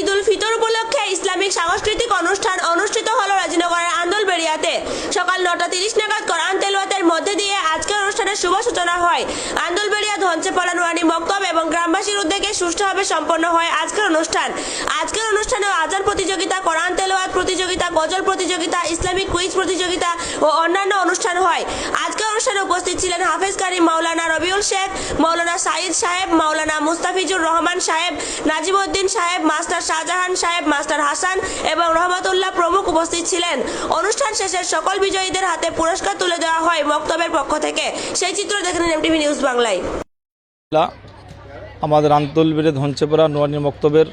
ঈদ উল ফিতর উপলক্ষে ইসলামিক সাংস্কৃতিক অনুষ্ঠান অনুষ্ঠিত হলো রাজনগরের আন্দোলবেড়িয়াতে সকাল নটা তিরিশ নাগাদ কোরআন তেলোয়াতের মধ্যে দিয়ে আজকের অনুষ্ঠানের শুভ সূচনা হয়। আন্দোলবেড়িয়া ধনচেপাড়া নুরানি মক্তব এবং গ্রামবাসীর উদ্যোগে সুষ্ঠুভাবে সম্পন্ন হয় আজকের অনুষ্ঠান। আজকের অনুষ্ঠানে আজান প্রতিযোগিতা, কোরআন তেলোয়াত প্রতিযোগিতা, গজল প্রতিযোগিতা, ইসলামিক কুইজ প্রতিযোগিতা ও অন্যান্য অনুষ্ঠান হয়। আজকের অনুষ্ঠানে ছিলেন হাফেজ কারিম, মাওলানা রবিউল শেখ, মাওলানা সাইদ সাহেব, মাওলানা মুস্তাফিজুর রহমান সাহেব, নাজিমউদ্দিন সাহেব, মাস্টার শাহজাহান সাহেব, মাস্টার হাসান এবং রহমতুল্লাহ প্রমুখ উপস্থিত ছিলেন। অনুষ্ঠান শেষে সকল বিজয়ীদের হাতে পুরস্কার তুলে দেওয়া হয় মক্তবের পক্ষ থেকে। সেই চিত্র দেখেন এমটিভি নিউজ বাংলায়। আমাদের আন্তলবেড়ে ধনচেপড়া নোয়ানি মক্তবের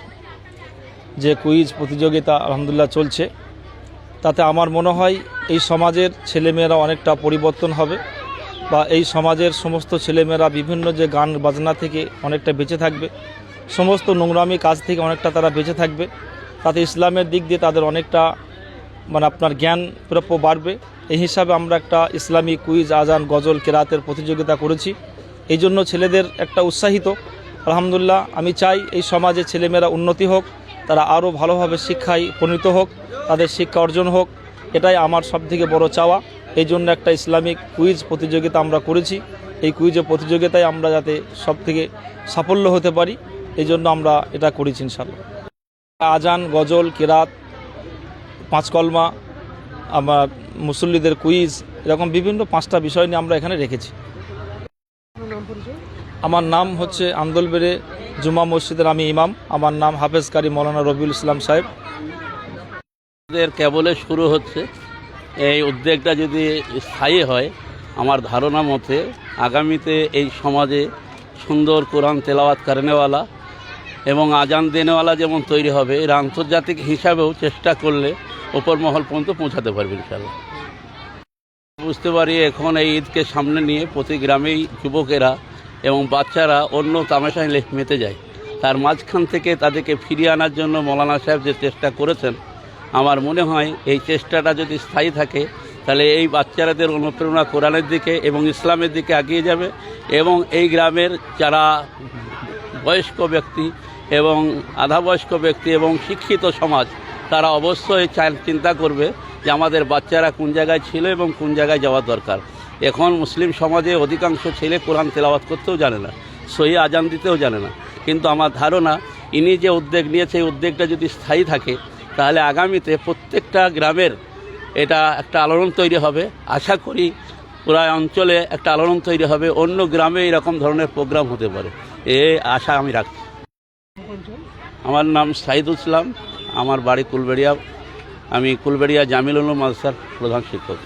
যে কুইজ প্রতিযোগিতা আলহামদুলিল্লাহ চলছে, তাতে আমার মনে হয় এই সমাজের ছেলেমেয়েরা অনেকটা পরিবর্তন হবে। বা এই সমাজের সমস্ত ছেলেমেয়েরা বিভিন্ন যে গান বাজনা থেকে অনেকটা বেঁচে থাকবে, সমস্ত নোংরামি কাজ থেকে অনেকটা তারা বেঁচে থাকবে, তাতে ইসলামের দিক দিয়ে তাদের অনেকটা মানে আপনার জ্ঞান প্রাপ্য বাড়বে। এই হিসাবে আমরা একটা ইসলামী কুইজ, আজান, গজল, কেরাতের প্রতিযোগিতা করেছি। এই জন্য ছেলেদের একটা উৎসাহিত। আলহামদুলিল্লাহ, আমি চাই এই সমাজে ছেলেমেয়েরা উন্নতি হোক, তারা আরও ভালোভাবে শিক্ষায় পরিণত হোক, তাদের শিক্ষা অর্জন হোক, এটাই আমার সবথেকে বড় চাওয়া। এই জন্য একটা ইসলামিক কুইজ প্রতিযোগিতা আমরা করেছি। এই কুইজের প্রতিযোগিতায় আমরা যাতে সব থেকে সাফল্য হতে পারি এই জন্য আমরা এটা করেছি ইনশাল্লাহ আজান, গজল, কেরাত, পাঁচকলমা, আমার মুসল্লিদের কুইজ, এরকম বিভিন্ন পাঁচটা বিষয় নিয়ে আমরা এখানে রেখেছি। আমার নাম হচ্ছে আন্দোলবেড়ে জুমা মসজিদের আমি ইমাম। আমার নাম হাফেজ কারি মৌলানা রবিউল ইসলাম সাহেব। কেবলে শুরু হচ্ছে। এই উদ্যোগটা যদি স্থায়ী হয়, আমার ধারণা মতে আগামীতে এই সমাজে সুন্দর কোরআন তেলাওয়াত কারণেওয়ালা এবং আজান দেনেওয়ালা যেমন তৈরি হবে, এর আন্তর্জাতিক হিসাবেও চেষ্টা করলে ওপর মহল পর্যন্ত পৌঁছাতে পারবে ইনশাল্লাহ বুঝতে পারি এখন এই ঈদকে সামনে নিয়ে প্রতি গ্রামেই যুবকেরা এবং বাচ্চারা অন্য তামাশায় মেতে যায়। তার মাঝখান থেকে তাদেরকে ফিরিয়ে আনার জন্য মৌলানা সাহেব যে চেষ্টা করেছেন আমার মনে হয় এই চেষ্টাটা যদি স্থায়ী থাকে, তাহলে এই বাচ্চারাদের অনুপ্রেরণা কোরআনের দিকে এবং ইসলামের দিকে এগিয়ে যাবে এবং এই গ্রামের যারা বয়স্ক ব্যক্তি এবং আধা বয়স্ক ব্যক্তি এবং শিক্ষিত সমাজ, তারা অবশ্যই চিন্তা করবে যে আমাদের বাচ্চারা কোন জায়গায় ছিল এবং কোন জায়গায় যাওয়া দরকার। এখন মুসলিম সমাজে অধিকাংশ ছেলে কোরআন তেলাওয়াত করতেও জানে না, সহি আজান দিতেও জানে না। কিন্তু আমার ধারণা, ইনি যে উদ্যোগ নিয়েছে, এই উদ্যোগটা যদি স্থায়ী থাকে তাহলে আগামীতে প্রত্যেকটা গ্রামের এটা একটা আলোড়ন তৈরি হবে। আশা করি পুরা অঞ্চলে একটা আলোড়ন তৈরি হবে। অন্য গ্রামে এরকম ধরনের প্রোগ্রাম হতে পারে। এ আশা আমি রাখছি। আমার নাম সাইদুল ইসলাম। আমার বাড়ি কুলবেড়িয়া। আমি কুলবেড়িয়া জামিল উলুম মাদ্রাসার প্রধান শিক্ষক।